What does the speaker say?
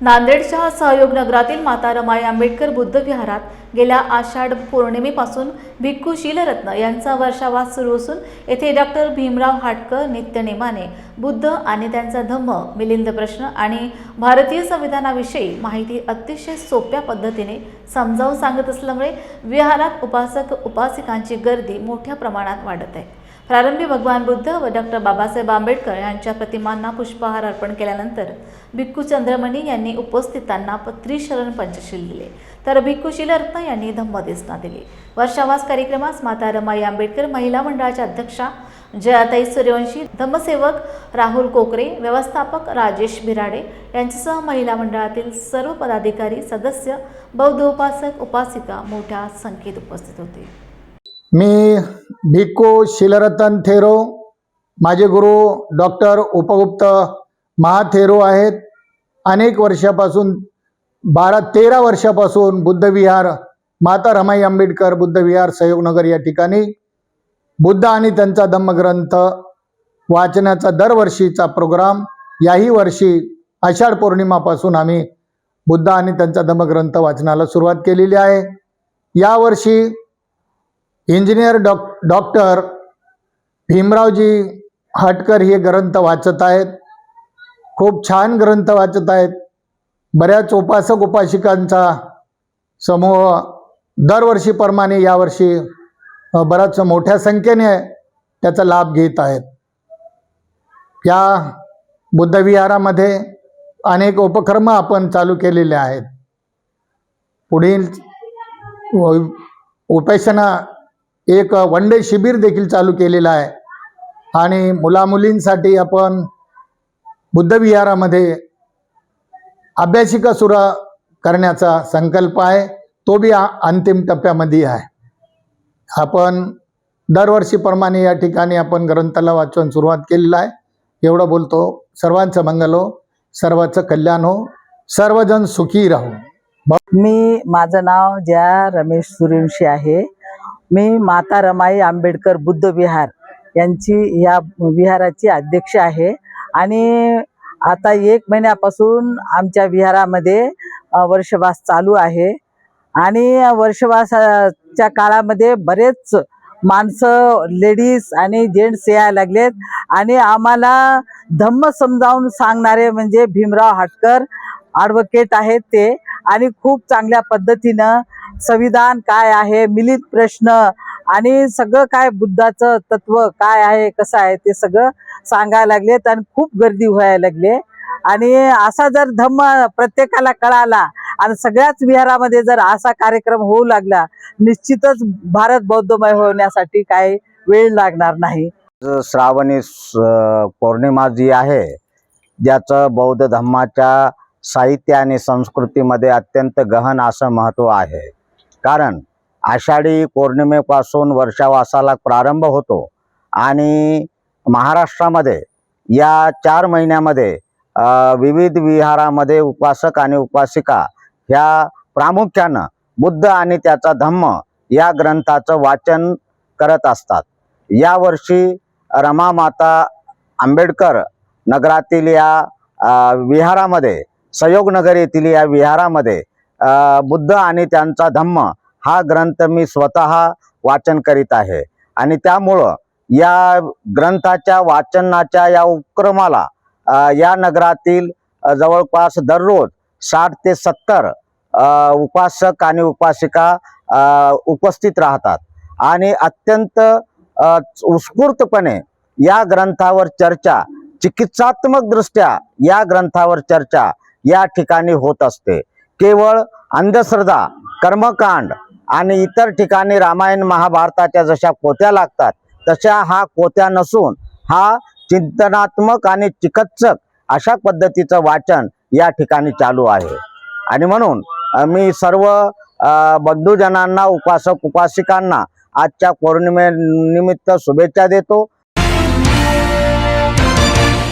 नांदेडच्या सहयोग नगरातील माता रमाई आंबेडकर बुद्ध विहारात गेल्या आषाढ पौर्णिमेपासून भिक्खू शीलरत्न यांचा वर्षावास सुरू असून येथे डॉक्टर भीमराव हाटकर नित्यनेमाने बुद्ध आणि त्यांचा धम्म मिलिंद प्रश्न आणि भारतीय संविधानाविषयी माहिती अतिशय सोप्या पद्धतीने समजावून सांगत असल्यामुळे विहारात उपासक उपासिकांची गर्दी मोठ्या प्रमाणात वाढत आहे. प्रारंभी भगवान बुद्ध व डॉक्टर बाबासाहेब आंबेडकर यांच्या प्रतिमांना पुष्पहार अर्पण केल्यानंतर भिक्खू चंद्रमणी यांनी उपस्थितांना त्रिशरण पंचशील दिले. तर भिक्खू शिलरत्न यांनी धम्मदेसना दिली. वर्षावास कार्यक्रमास माता रमाई आंबेडकर महिला मंडळाच्या अध्यक्षा जयाताई सूर्यवंशी धम्मसेवक राहुल कोकरे व्यवस्थापक राजेश बिराडे यांच्यासह महिला मंडळातील सर्व पदाधिकारी सदस्य बौद्ध उपासक उपासिका मोठ्या संख्येत उपस्थित होते. मी भिक्खू शिलरतन थेरो माझे गुरु डॉक्टर उपगुप्त महाथेरो आहेत. अनेक वर्षापासून बारा तेरा वर्षापासून बुद्धविहार माता रमाई आंबेडकर बुद्धविहार सहयोगनगर या ठिकाणी बुद्ध आणि त्यांचा धम्मग्रंथ वाचनाचा दरवर्षीचा प्रोग्राम याही वर्षी आषाढ पौर्णिमापासून आम्ही बुद्ध आणि त्यांचा धम्मग्रंथ वाचनाला सुरुवात केलेली आहे. यावर्षी इंजिनियर डॉक डॉक्टर भीमरावजी हटकर हे ग्रंथ वाचत आहेत. खूप छान ग्रंथ वाचत आहेत. बऱ्याच उपासक उपासिकांचा समूह दरवर्षीप्रमाणे यावर्षी बराच बऱ्याच मोठ्या संख्येने त्याचा लाभ घेत आहेत. या बुद्धविहारामध्ये अनेक उपक्रम आपण चालू केलेले आहेत. पुढील उ- उपेक्षणा एक वन डे शिबिर देखील चालू केलेलं आहे. आणि मुलामुलींसाठी आपण बुद्धविहारामध्ये अभ्यासिका सुरू करण्याचा संकल्प आहे. तो बी अंतिम टप्प्यामध्ये आहे. आपण दरवर्षीप्रमाणे या ठिकाणी आपण ग्रंथाला वाचन सुरुवात केलेलं आहे. एवढं बोलतो. सर्वांचं मंगल हो. सर्वांचं कल्याण हो. सर्वजण सुखी राहू. मी माझं नाव ज्या रमेश सूर्यवंशी आहे. मी माता रमाई आंबेडकर बुद्ध विहार यांची या विहाराची अध्यक्ष आहे. आणि आता एक महिन्यापासून आमच्या विहारामध्ये वर्षवास चालू आहे. आणि वर्षवासाच्या काळामध्ये बरेच माणसं लेडीज आणि जेंट्स यायला लागलेत. आणि आम्हाला धम्म समजावून सांगणारे म्हणजे भीमराव हाटकर ॲडव्होकेट आहेत ते. आणि खूप चांगल्या पद्धतीनं संविधान काय आहे मिलित प्रश्न आणि सगळं काय बुद्धाचं तत्व काय आहे कसं आहे ते सगळं सांगायला लागलेत आणि खूप गर्दी व्हायला लागले आणि असा जर धम्म प्रत्येकाला कळाला आणि सगळ्याच विहारामध्ये जर असा कार्यक्रम होऊ लागला निश्चितच भारत बौद्धमय होण्यासाठी काही वेळ लागणार नाही. श्रावणी स- पौर्णिमा जी आहे ज्याचं बौद्ध धम्माच्या साहित्य आणि संस्कृतीमध्ये अत्यंत गहन असं महत्त्व आहे. कारण आषाढी पौर्णिमेपासून वर्षावासाला प्रारंभ होतो. आणि महाराष्ट्रामध्ये या चार महिन्यामध्ये विविध विहारामध्ये उपासक आणि उपासिका ह्या प्रामुख्यानं बुद्ध आणि त्याचा धम्म या ग्रंथाचं वाचन करत असतात. यावर्षी रमामाता आंबेडकर नगरातील या विहारामध्ये सहयोगनगर येथील या विहारामध्ये बुद्ध आणि त्यांचा धम्म हा ग्रंथ मी स्वतः वाचन करीत आहे. आणि त्यामुळं या ग्रंथाच्या वाचनाच्या या उपक्रमाला या नगरातील जवळपास दररोज साठ ते सत्तर उपासक आणि उपासिका उपस्थित राहतात. आणि अत्यंत उत्स्फूर्तपणे या ग्रंथावर चर्चा चिकित्सात्मक दृष्ट्या या ग्रंथावर चर्चा या ठिकाणी होत असते. केवळ अंधश्रद्धा कर्मकांड आणि इतर ठिकाणी रामायण महाभारताच्या जशा कोत्या लागतात तशा हा कोत्या नसून हा चिंतनात्मक आणि चिकित्सक अशा पद्धतीचं वाचन या ठिकाणी चालू आहे. आणि म्हणून मी सर्व बंधूजनांना उपासक उपासिकांना आजच्या पौर्णिमेनिमित्त शुभेच्छा देतो.